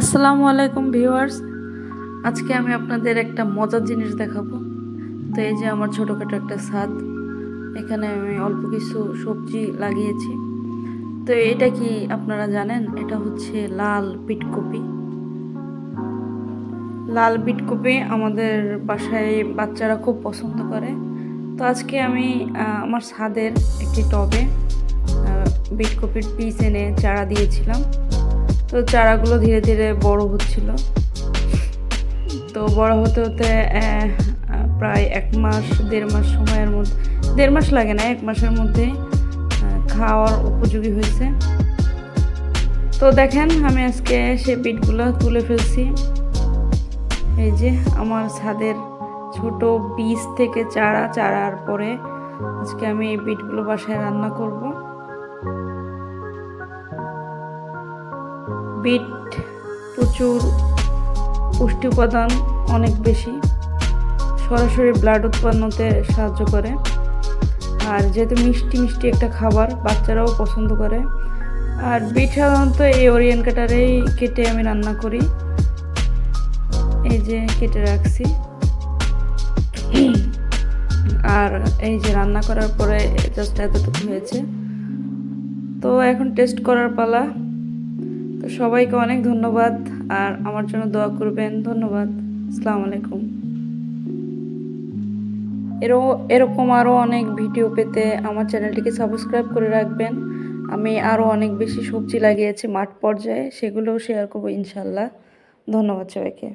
আসসালামু আলাইকুম ভিউয়ার্স। আজকে আমি আপনাদের একটা মজার জিনিস দেখাবো। তো এই যে আমার ছোটোখাটো একটা ছাদ, এখানে আমি অল্প কিছু সবজি লাগিয়েছি। তো এটা কি আপনারা জানেন? এটা হচ্ছে লাল পিটকপি। লাল পিটকপি আমাদের বাসায় বাচ্চারা খুব পছন্দ করে। তো আজকে আমি আমার ছাদের একটি টবে বিটকপির পিস এনে চারা দিয়েছিলাম। তো চারাগুলো ধীরে ধীরে বড় হচ্ছিল। তো বড় হতে হতে প্রায় এক মাস, দেড় মাস সময়ের মধ্যে, দেড় মাস লাগে না, এক মাসের মধ্যে খাওয়ার উপযোগী হয়েছে। তো দেখেন, আমি আজকে সে বিটগুলো তুলে ফেলছি। এই যে আমার ছাদের ছোট বীজ থেকে চারা, চারার পরে আজকে আমি এই বিটগুলো বাসায় রান্না করব। বিট প্রচুর পুষ্টি উপাদান অনেক বেশি। সরাসরি ব্লাড উৎপন্নতে সাহায্য করে। আর যেহেতু মিষ্টি মিষ্টি একটা খাবার, বাচ্চারাও পছন্দ করে। আর বিট সাধারণত এই ওরিয়েন কাটারেই কেটে আমি রান্না করি। এই যে কেটে রাখছি। আর এই যে রান্না করার পরে জাস্ট এতটুকু হয়েছে। তো এখন টেস্ট করার পালা। তো সবাইকে অনেক ধন্যবাদ আর আমার জন্য দোয়া করবেন। ধন্যবাদ। আসসালামু আলাইকুম। এরও, এরকম আরও অনেক ভিডিও পেতে আমার চ্যানেলটিকে সাবস্ক্রাইব করে রাখবেন। আমি আরও অনেক বেশি সবজি লাগিয়েছি মাঠ পর্যায়ে, সেগুলোও শেয়ার করব ইনশাল্লাহ। ধন্যবাদ সবাইকে।